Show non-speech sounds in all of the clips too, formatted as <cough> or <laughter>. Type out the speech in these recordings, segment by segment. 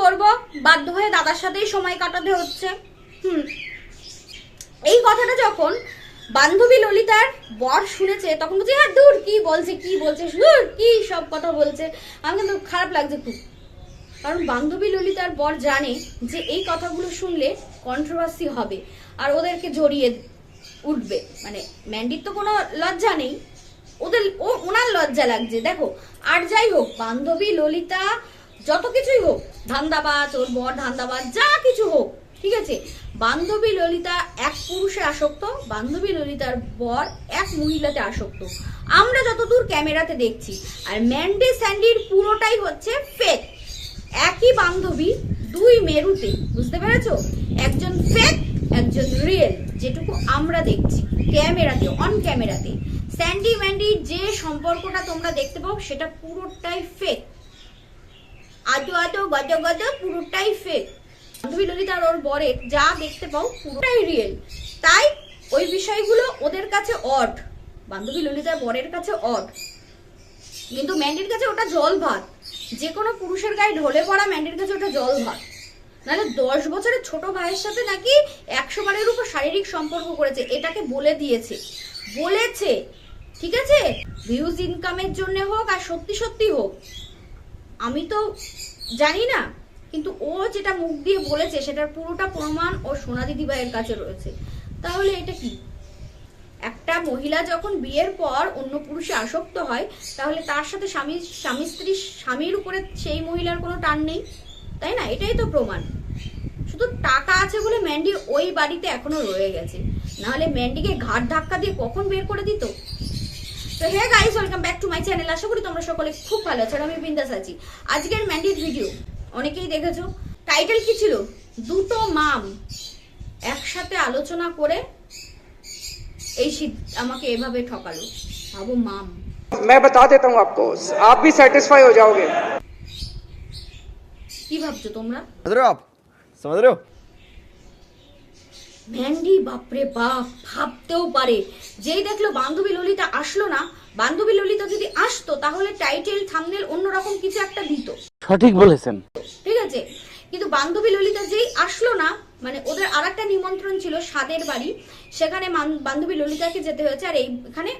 করব? বাধ্য হয়ে দাদার সাথেই সময় কাটাতে হচ্ছে। হুম। এই কথাটা যখন বান্ধবী ললিতার বর শুনেছে, তখন বলছে হ্যাঁ দূর, কি বলছে কি বলছে, দূর, কি সব কথা বলছে? আমার কিন্তু খারাপ লাগছে খুব। কারণ বান্ধবী ললিতার বর জানে যে এই কথাগুলো শুনলে কন্ট্রোভার্সি হবে, আর ওদেরকে জড়িয়ে উঠবে। মানে ম্যান্ডির তো কোনো লজ্জা নেই। ওদের, ও, ওনার লজ্জা লাগছে। দেখো, আর যাই হোক, বান্ধবী ললিতা যত কিছুই হোক, ধান্দাবাজ, ওর বর ধান্দাবাজ, যা কিছু হোক, ঠিক আছে? বান্ধবী ললিতা এক পুরুষে আসক্ত, বান্ধবী ললিতার বর এক মহিলাতে আসক্ত। আমরা যতদূর ক্যামেরাতে দেখছি, আর ম্যান্ডি স্যান্ডির পুরোটাই হচ্ছে ফেক একই বান্ধবী দুই মেরুতে, বুঝতে পেরেছ? একজন ফেক একজন রিয়েল যেটুকু আমরা দেখছি, ক্যামেরাতে অন ক্যামেরাতে। স্যান্ডি ম্যান্ডির যে সম্পর্কটা তোমরা দেখতে পাও, সেটা পুরোটাই ফেক আজো আজো গজ গজ পুরোটাই ফেক বান্ধবী ললিতা আর ওর বরের যা দেখতে পাও পুরোটাই রিয়েল তাই ওই বিষয়গুলো ওদের কাছে অড বান্ধবী ললিতার বরের কাছে অড কিন্তু ম্যান্ডির কাছে ওটা জল ভাত। যে কোনো পুরুষের গায়ে ঢলে পড়া ম্যান্ডির কাছে ওটা জল ভাত। নাহলে দশ বছরের ছোট ভাইয়ের সাথে নাকি একশো বারের উপর শারীরিক সম্পর্ক করেছে, এটাকে বলে দিয়েছে। বলেছে। ঠিক আছে? ভিউজ ইনকামের জন্য হোক আর সত্যি সত্যি হোক। আমি তো জানি না, কিন্তু ও যেটা মুখ দিয়ে বলেছে সেটার পুরোটা প্রমাণ ও সোনা দিদি ভাইয়ের কাছে রয়েছে। তাহলে এটা কি? একটা মহিলা যখন বিয়ের পর অন্য পুরুষে আসক্ত হয়, তাহলে তার সাথে স্বামী স্বামী স্ত্রী, স্বামীর উপরে সেই মহিলার কোনো টান নেই? তাই না? এটাই তো প্রমাণ। শুধু টাকা আছে বলে ম্যান্ডি ওই বাড়িতে এখনও রয়ে গেছে। নাহলে ম্যান্ডিকে ঘাট ধাক্কা দিয়ে কখন বের করে দিত? তো hey guys welcome back to my channel আশা করি তোমরা সকলে খুব ভালো আছো আর আমি বিন্দাস আছি আজকের ম্যান্ডির ভিডিও অনেকেই দেখেছো টাইটেল কি ছিল দুটো মাম একসাথে আলোচনা করে এই সিদ- আমাকে এভাবে ঠকালো ভাবো মাম मैं बता देता हूँ आपको आप भी सेटिस्फाई हो जाओगे কি ভাবছো তোমরা समझ रहे हो आप समझ रहे हो ম্যান্ডি বাপরে বাপ ভাবতেও পারে। যেই দেখল বান্ধবী ললিতা আসলো না বান্ধবী ললিতা যদি আসতো তাহলে টাইটেল থামনেল অন্যরকম কিছু একটা দিত। সঠিক বলেছেন। ঠিক আছে? কিন্তু বান্ধবী ললিতা যেই আসলো না মানে ওদের আর একটা নিমন্ত্রণ ছিল স্বাদের বাড়ি। সেখানে বান্ধবী ললিতাকে যেতে হয়েছে আর এইখানে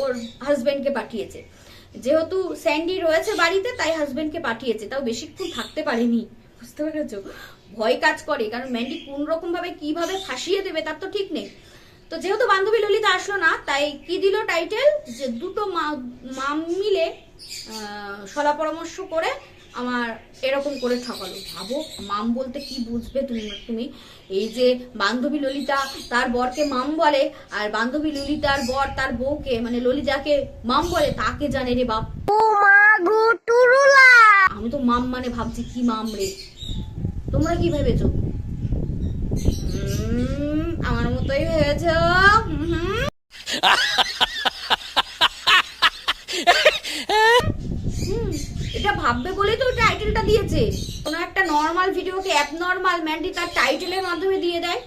ওর হাজবেন্ডকে পাঠিয়েছে। যেহেতু স্যান্ডি রয়েছে বাড়িতে তাই হাজবেন্ডকে পাঠিয়েছে। তাও বেশিক্ষণ থাকতে পারেনি। বুঝতে পেরেছ? ভয় কাজ করে কারণ ম্যান্ডি কোন রকম ভাবে কীভাবে ফাঁসিয়ে দেবে তার তো ঠিক নেই। তো যেহেতু বান্ধবী ললিতা আসলো না তাই কি দিল টাইটেল যে দুটো মা- মাম মিলে সলা পরামর্শ করে আমার এরকম করে ঠকালো। ভাবো মাম বলতে কি বুঝবে তুমি তুমি? এই যে বান্ধবী ললিতা তার বরকে মাম বলে আর বান্ধবী ললিতার বর তার বউকে মানে ললিতাকে মাম বলে তাকে জানে রে বাপ। আমি তো মাম মানে ভাবছি কি মাম রে? তোমরা কি ভেবেছো? আমার মতোই ভেবেছ। এটা ভাববে বলেই তো টাইটেলটা দিয়েছে। কোনো একটা নর্মাল ভিডিওকে অ্যাবনর্মাল ম্যান্ডি তার টাইটেলের মাধ্যমে দিয়ে দেয়।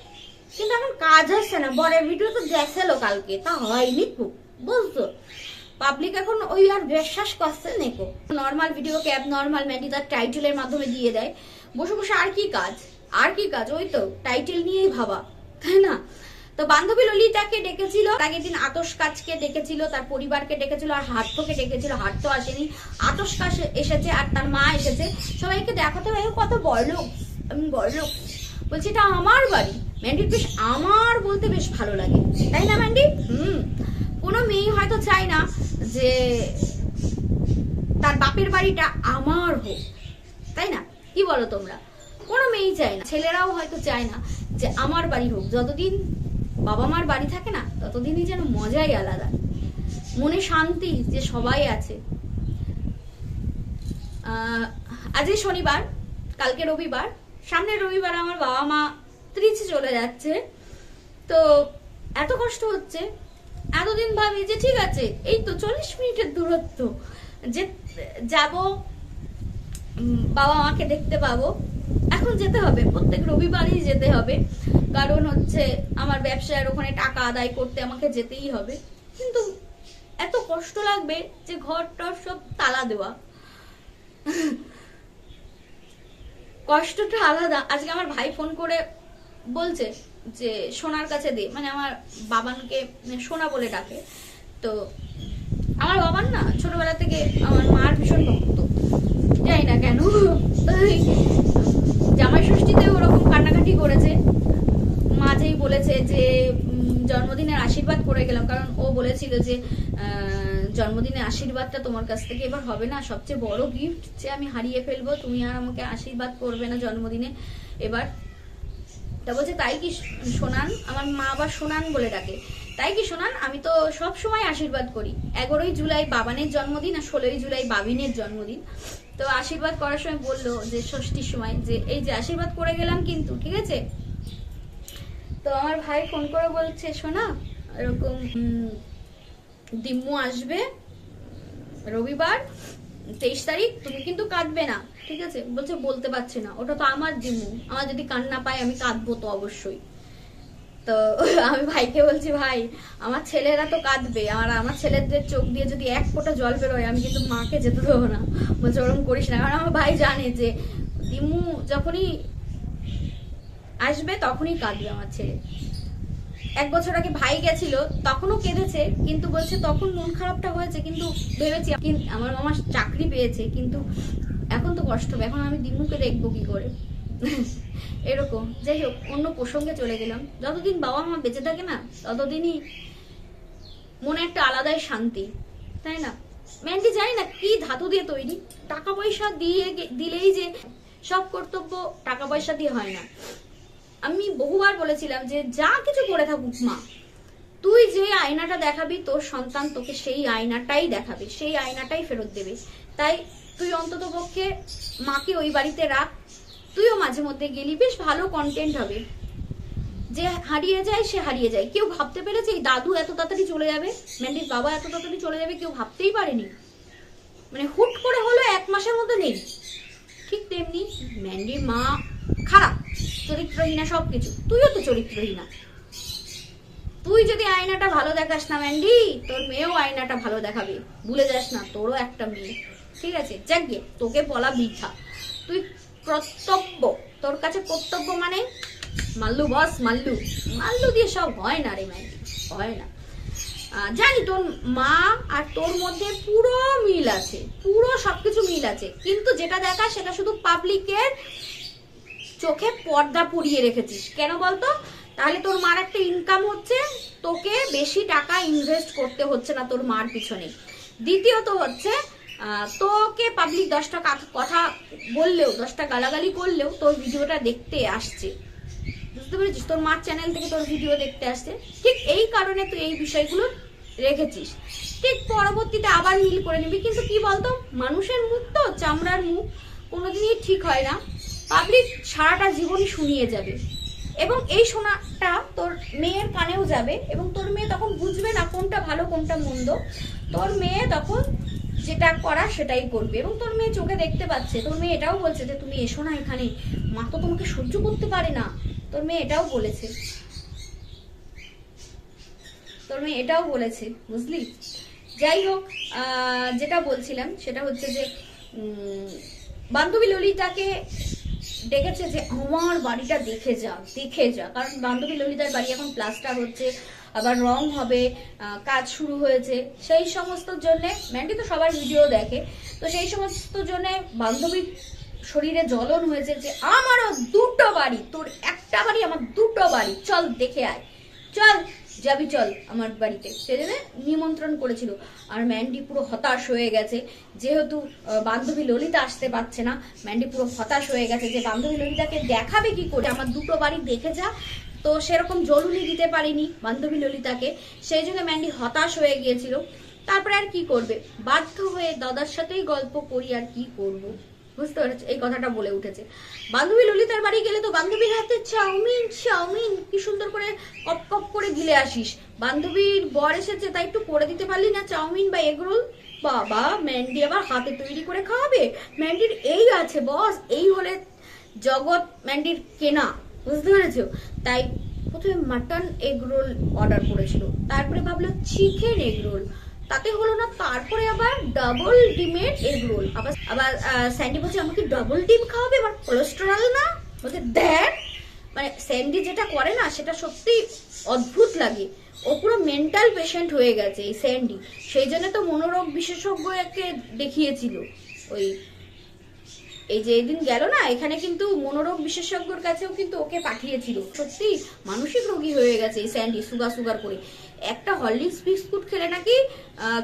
কিন্তু এখন কাজ হচ্ছে না। বরের ভিডিও তো দেখল কালকে। তা হয়নি খুব, বুঝছ? পাবলিক এখন ওই আর বিশ্বাস করছে নেকো। নর্মাল ভিডিওকে অ্যাবনর্মাল ম্যান্ডি তার টাইটেলের মাধ্যমে দিয়ে দেয়। বসে বসে আর কি কাজ? আর কি কাজ? ওই তো টাইটেল নিয়েই ভাবা, তাই না? তো বান্ধবী ললিতাকে ডেকেছিল আগের দিন আতস কাজকে ডেকেছিল, তার পরিবারকে ডেকেছিল, আর হার্থকে ডেকেছিল, হার্থ আসেনি। আতস কাজ এসেছে আর তার মা এসেছে। সবাইকে দেখাতে হবে কত বড়লোক, আমি বড়লোক। বলছি, এটা আমার বাড়ি? ম্যান্ডির বেশ আমার বলতে বেশ ভালো লাগে। তাই না, ম্যান্ডি? হুম। কোনো মেয়ে হয়তো চায় না যে তার বাপের বাড়িটা আমার হোক। কি বলো তোমরা? কোনো মেয়েই চায় না। ছেলেরাও হয়তো চায় না যে আমার বাড়ি হোক। যতদিন বাবা মার বাড়ি থাকে না, ততদিনই যেন মজাই আলাদা। মনে শান্তি যে সবাই আছে। আজকে শনিবার, কালকে রবিবার। সামনের রবিবার আমার বাবা মা ত্রিচে চলে যাচ্ছে। তো এত কষ্ট হচ্ছে। এতদিন ভাবি যে ঠিক আছে, এই তো চল্লিশ মিনিটের দূরত্ব। যে যাব বাবা মাকে দেখতে পাবো। এখন যেতে হবে, প্রত্যেক রবিবারই যেতে হবে। কারণ হচ্ছে আমার ব্যবসায়ের ওখানে টাকা আদায় করতে আমাকে যেতেই হবে। কিন্তু এত কষ্ট লাগবে যে ঘর টর সব তালা দেওয়া। কষ্টটা আলাদা। আজকে আমার ভাই ফোন করে বলছে যে, সোনার কাছে দে। মানে আমার বাবানকে সোনা বলে ডাকে। তো, আমার বাবার না, ছোটবেলা থেকে আমার মার ভীষণ ভক্ত। জানি না কেন জামাই ষষ্ঠীতে ওরকম কান্নাকাটি করেছে। মাঝেই বলেছে যে জন্মদিনের আশীর্বাদ করে গেলাম, কারণ ও বলেছিল যে জন্মদিনের আশীর্বাদটা তোমার কাছ থেকে এবার হবে না। সবচেয়ে বড় গিফট যে আমি হারিয়ে ফেলব, তুমি আর আমাকে আশীর্বাদ করবে না জন্মদিনে এবার। তা বলছে, তাই কি শোনান? আমার মা আবার শোনান বলে ডাকে। তাই কি শোনান? আমি তো সব সময় আশীর্বাদ করি। এগারোই জুলাই বাবানের জন্মদিন আর ষোলোই জুলাই বাবিনের জন্মদিন। তো আশীর্বাদ করার সময় বলল যে, ষষ্ঠীর সময় যে, এই যে আশীর্বাদ করে গেলাম কিন্তু, ঠিক আছে? তো আমার ভাই ফোন করে বলছে, শোনা, এরকম দিম্মু আসবে রবিবার, তেইশ তারিখ, তুমি কিন্তু কাঁদবে না। ঠিক আছে? বলছে, বলতে পারছি না। ওটা তো আমার দিম্মু আমার যদি কান্না পায়, আমি কাঁদবো তো অবশ্যই। তো <laughs> আমি ভাইকে বলছি, ভাই, আমার ছেলেরা তো কাঁদবে, আর আমার ছেলেদের চোখ দিয়ে যদি এক ফোঁটা জল বেরোয়, আমি কিন্তু মাকে যেতে দেবো না। বলছে ওরকম করিস না। কারণ আমার ভাই জানে যে দিমু যখনই আসবে, তখনই কাঁদবে আমার ছেলে। এক বছর আগে ভাই গেছিল, তখনও কেঁদেছে, কিন্তু বলছে, তখন মন খারাপটা হয়েছে, কিন্তু ভেবেছি আমার মামা চাকরি পেয়েছে, কিন্তু এখন তো কষ্ট হবে, এখন আমি দিমুকে দেখব কি করে। এরকম। যাই হোক, অন্য প্রসঙ্গে চলে গেলাম। যতদিন বাবা মা বেঁচে থাকে না, ততদিনই মনে একটা আলাদাই শান্তি, তাই না? মেহেন্দি জানি না কি ধাতু দিয়ে তৈরি। টাকা পয়সা দিয়ে দিলেই যে সব কর্তব্য টাকা পয়সা দিয়ে হয় না। আমি বহুবার বলেছিলাম যে যা কিছু করে থাকুক মা, তুই যে আয়নাটা দেখাবি, তোর সন্তান তোকে সেই আয়নাটাই দেখাবে, সেই আয়নাটাই ফেরত দেবে। তাই তুই অন্তত পক্ষে মাকে ওই বাড়িতে রাখ তুইও মাঝে মধ্যে গেলি, বেশ ভালো কন্টেন্ট হবে। যে হারিয়ে যায়, সে হারিয়ে যায়। কেউ ভাবতে পেরেছে, এই দাদু এত তাড়াতাড়ি চলে যাবে? ম্যান্ডির বাবা এত তাড়াতাড়ি চলে যাবে? কেউ ভাবতেই পারেনি। মানে হুট করে হলো এক মাসের মধ্যে নেই। ঠিক তেমনি ম্যান্ডির মা খারাপ, চরিত্রহীনা সবকিছু। তুইও তো চরিত্রহীনা। তুই যদি আয়নাটা ভালো দেখাস না ম্যান্ডি তোর মেয়েও আয়নাটা ভালো দেখাবে। ভুলে যাস না, তোরও একটা মেয়ে। ঠিক আছে? যাক গে, তোকে বলা বৃথা। তুই কর্তব্য। তোর কাছে কর্তব্য মানে? মাল্লু, বস, মাল্লু। মাল্লু দিয়ে সব হয় না রে ম্যান্ডি হয় না। জানি তোর মা আর তোর মধ্যে পুরো মিল আছে, পুরো সবকিছু মিল আছে। কিন্তু যেটা দেখা সেটা শুধু পাবলিকের চোখে পর্দা পরিয়ে রেখেছিস। কেন বলতো? তাহলে তোর মার একটা ইনকাম হচ্ছে, তোকে বেশি টাকা ইনভেস্ট করতে হচ্ছে না তোর মার পিছনে। দ্বিতীয়ত হচ্ছে তোকে পাবলিক দশটা কাথ- বললেও দশটা গালাগালি করলেও তোর ভিডিওটা দেখতে আসছে। বুঝতে পেরেছিস? তোর মার চ্যানেল থেকে তোর ভিডিও দেখতে আসছে। ঠিক এই কারণে তুই এই বিষয়গুলো রেখেছিস। ঠিক পরবর্তীতে আবার মিল করে নিবি। কিন্তু কি বলতো? মানুষের মুখ তো, চামড়ার মুখ কোনোদিনই ঠিক হয় না। পাবলিক সারাটা জীবনই শুনিয়ে যাবে। এবং এই শোনাটা তোর মেয়ের কানেও যাবে। এবং তোর মেয়ে তখন বুঝবে না কোনটা ভালো, কোনটা মন্দ। তোর মেয়ে তখন যেটা করা সেটাই করবে। এবং তোর মেয়ে চোখে দেখতে পাচ্ছে। তোর মেয়ে এটাও বলছে যে, তুমি এসো না এখানে। মা তো তোমাকে সহ্য করতে পারে না। তোর মেয়ে এটাও বলেছে। তোর মেয়ে এটাও বলেছে, বুঝলি? যাই হোক যেটা বলছিলাম সেটা হচ্ছে যে বান্ধবী ললিতাকে ডেকেছে যে, আমার বাড়িটা দেখে যা দেখে যা। কারণ বান্ধবী ললিতার বাড়ি এখন প্লাস্টার হচ্ছে। আবার রং হবে কাজ শুরু হয়েছে। সেই সমস্ত জন্যে ম্যান্ডি তো সবার ভিডিও দেখে, তো সেই সমস্ত জন্যে বান্ধবীর শরীরে জ্বলন হয়েছে যে, আমারও দুটো বাড়ি, তোর একটা বাড়ি, আমার দুটো বাড়ি। চল, দেখে আয়। চল, যাবি, চল আমার বাড়িতে। সেজন্য নিমন্ত্রণ করেছিল। আর ম্যান্ডি পুরো হতাশ হয়ে গেছে। যেহেতু বান্ধবী ললিতা আসতে পারছে না ম্যান্ডি পুরো হতাশ হয়ে গেছে যে, বান্ধবী ললিতাকে দেখাবে কি করে? আমার দুটো বাড়ি দেখে যা তো সেরকম জরুরি দিতে পারিনি বান্ধবী ললিতাকে। সেই জন্য ম্যান্ডি হতাশ হয়ে গিয়েছিল। তারপরে আর কি করবে? বাধ্য হয়ে দাদার সাথেই গল্প করি আর কি করব। বুঝতে পেরেছ এই কথাটা বলে উঠেছে। বান্ধবী ললিতার বাড়ি গেলে তো বান্ধবীর হাতে চাউমিন চাউমিন। কি সুন্দর করে কপ কপ করে গিলে আসিস। বান্ধবীর বর এসেছে, তাই একটু করে দিতে পারলি না চাউমিন বা এগরোল বাবা, ম্যান্ডি আবার হাতে তৈরি করে খাওয়াবে? ম্যান্ডির এই আছে, বস। এই হলে জগৎ ম্যান্ডির কেনা। বুঝতে পেরেছ? তাই প্রথমে মাটন এগ রোল অর্ডার করেছিল। তারপরে ভাবলো চিকেন এগ রোল তাতে হলো না, তারপরে আবার ডাবল ডিমের এগ রোল আবার আবার স্যান্ডি বলছে, আমাকে ডাবল ডিম খাওয়াবে? এবার কোলেস্টেরল না? বলছে, দেখ। মানে স্যান্ডি যেটা করে না, সেটা সত্যি অদ্ভুত লাগে। ও পুরো মেন্টাল পেশেন্ট হয়ে গেছে এই স্যান্ডি। সেই জন্য তো মনোরোগ বিশেষজ্ঞকে দেখিয়েছিল ওই এই যে এদিন গেল না, এখানে কিন্তু মনোরোগ বিশেষজ্ঞর কাছেও কিন্তু ওকে পাঠিয়েছিল। সত্যি, মানসিক রোগী হয়ে গেছে এই স্যান্ডি, সুগার সুগার করে। একটা হরলিক্স বিস্কুট খেলে নাকি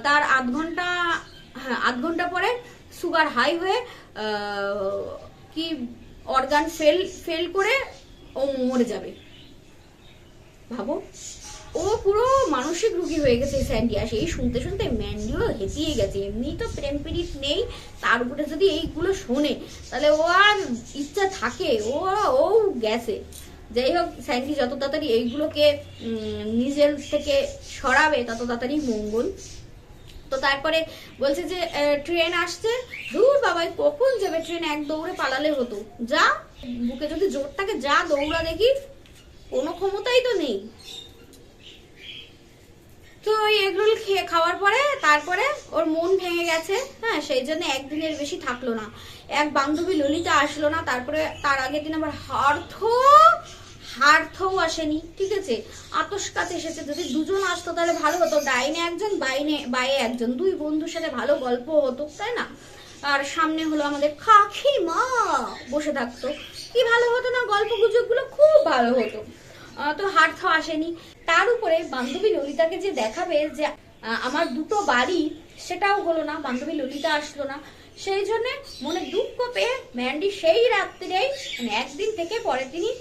তার আধ ঘণ্টা হ্যাঁ আধ ঘণ্টা পরে সুগার হাই হয়ে কি অর্গান ফেল ফেল করে ও মরে যাবে। ভাবো। ও পুরো মানসিক রুগী হয়ে গেছে এই স্যান্ডি, আর সেই শুনতে শুনতে ম্যান্ডিও হেতিয়ে গেছে। এমনি তো প্রেম পীড়িত নেই, তার উপরে যদি এইগুলো শোনে, তাহলে ও আর ইচ্ছা থাকে, ও ও গেছে। যাই হোক, স্যান্ডি যত তাড়াতাড়ি এইগুলোকে নিজের থেকে সরাবে, তত তাড়াতাড়ি মঙ্গল। তো তারপরে বলছে যে ট্রেন আসছে। দূর বাবাই, কখন যাবে ট্রেন? এক দৌড়ে পালালে হতো। যা, বুকে যদি জোর থাকে, যা দৌড়া দেখি, কোনো ক্ষমতাই তো নেই তো ওই এগরোল খেয়ে খাওয়ার পরে তারপরে ওর মন ভেঙে গেছে হ্যাঁ সেই জন্য একদিনের বেশি থাকল না। এক বান্ধবী ললিতা আসলো না, তারপরে তার আগের দিন আবার হার্থ হার্থও আসেনি, ঠিক আছে? আতস কাছে এসেছে, যদি দুজন আসতো তাহলে ভালো হতো। ডাইনে একজন, বাইনে বাইরে একজন, দুই বন্ধুর সাথে ভালো গল্প হতো, তাই না? আর সামনে হলো আমাদের কাকি মা, বসে থাকতো। কি ভালো হতো না, গল্প গুজবগুলো খুব ভালো হতো। তো হার্থ আসেনি। তার উপরে বান্ধবী ললিতাকে যে দেখাবে যে আমার দুটো বাড়ি, সেটাও হলো না, বান্ধবী ললিতা আসলো না। সেই জন্যে মনে দুঃখ পেয়ে ম্যান্ডি সেই রাত্রেই মানে একদিন থেকে পরের দিনই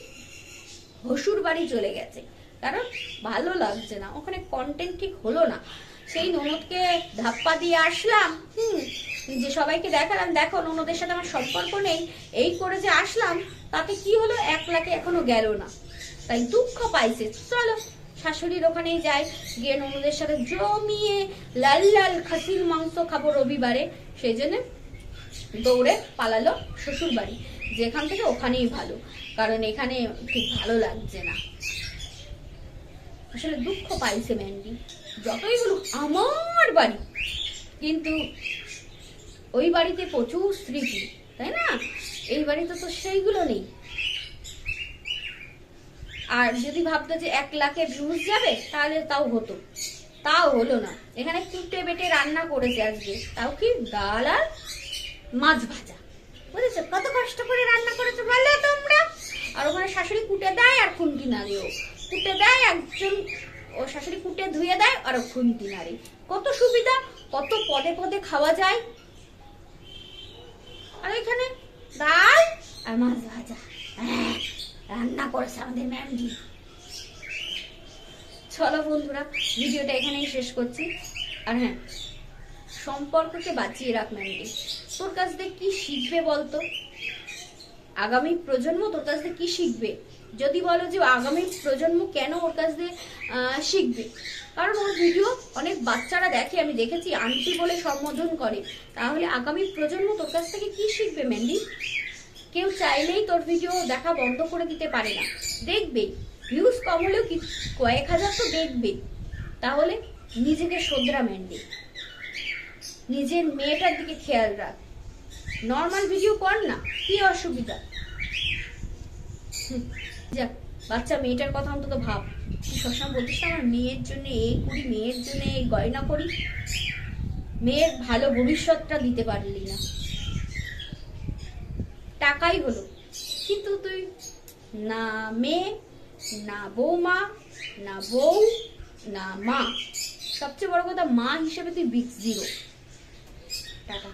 হসুর বাড়ি চলে গেছে। কারণ ভালো লাগছে না, ওখানে কন্টেন্ট ঠিক হলো না। সেই ননদকে ধাপ্পা দিয়ে আসলাম, হুম, যে সবাইকে দেখালাম, দেখো ননদের সাথে আমার সম্পর্ক নেই, এই করে যে আসলাম, তাতে কি হলো, এক লাখে এখনও গেল না। তাই দুঃখ পাইছে, চলো শাশুড়ির ওখানেই যাই গিয়ে ননদের সাথে জমিয়ে লাল লাল খাসির মাংস খাব রবিবারে। সেই জন্য দৌড়ে পালালো শ্বশুর বাড়ি যেখান থেকে ওখানেই ভালো। কারণ এখানে ঠিক ভালো লাগছে না। আসলে দুঃখ পাইছে ম্যান্ডি যতই বলুক আমার বাড়ি। কিন্তু ওই বাড়িতে প্রচুর স্মৃতি, তাই না? এই বাড়িতে তো সেইগুলো নেই। আর যদি ভাবতো যে এক লাখে ভিউজ যাবে তাহলে তাও হতো। তাও হলো না। এখানে কুটে বেটে রান্না করেছে আজকে। তাও কি ডাল আর মাছ ভাজা। বুঝেছ? কত কষ্ট করে রান্না করেছ বলো তোমরা। আর ওখানে শাশুড়ি কুটে দেয় আর খুন্তি নাড়ে ও। কুটে দেয় একজন ও শাশুড়ি কুটে ধুয়ে দেয় আর ও খুন্তি নাড়ে। কত সুবিধা কত পদে পদে খাওয়া যায়। আর এখানে ডাল আর মাছ ভাজা। আহ, রান্না করেছে আমাদের ম্যামজি। চলো বন্ধুরা, ভিডিওটা এখানেই শেষ করছি। আর হ্যাঁ সম্পর্ককে বাঁচিয়ে রাখ ম্যামজি। তোর কাছ থেকে কি শিখবে বলতো? আগামী প্রজন্ম তোর কাছ থেকে কি শিখবে? যদি বলো যে আগামী প্রজন্ম কেন ওর কাছ দিয়ে শিখবে? কারণ ওর ভিডিও অনেক বাচ্চারা দেখে, আমি দেখেছি, আন্টি বলে সম্বোধন করে। তাহলে আগামী প্রজন্ম তোর কাছ থেকে কি শিখবে ম্যান্ডি কেউ চাইলেই তোর ভিডিও দেখা বন্ধ করে দিতে পারে না। দেখবে ভিউজ কম হলেও কি কয়েক হাজার তো দেখবে। তাহলে নিজেকে শোধরা ম্যান্ডি নিজের মেয়েটার দিকে খেয়াল রাখ। নর্মাল ভিডিও কর না কি অসুবিধা? যাক বাচ্চা মেয়েটার কথা অন্তত ভাব। সবসময় বলতিস না, আমার মেয়ের জন্য এই করি মেয়ের জন্য এই গয়না করি? মেয়ের ভালো ভবিষ্যৎটা দিতে পারলি না। টাকাই হলো। কিন্তু তুই না মেয়ে, না বৌমা, না বউ, না মা। সবচেয়ে বড় কথা মা হিসেবে তুই বিগ জিরো। টাকা।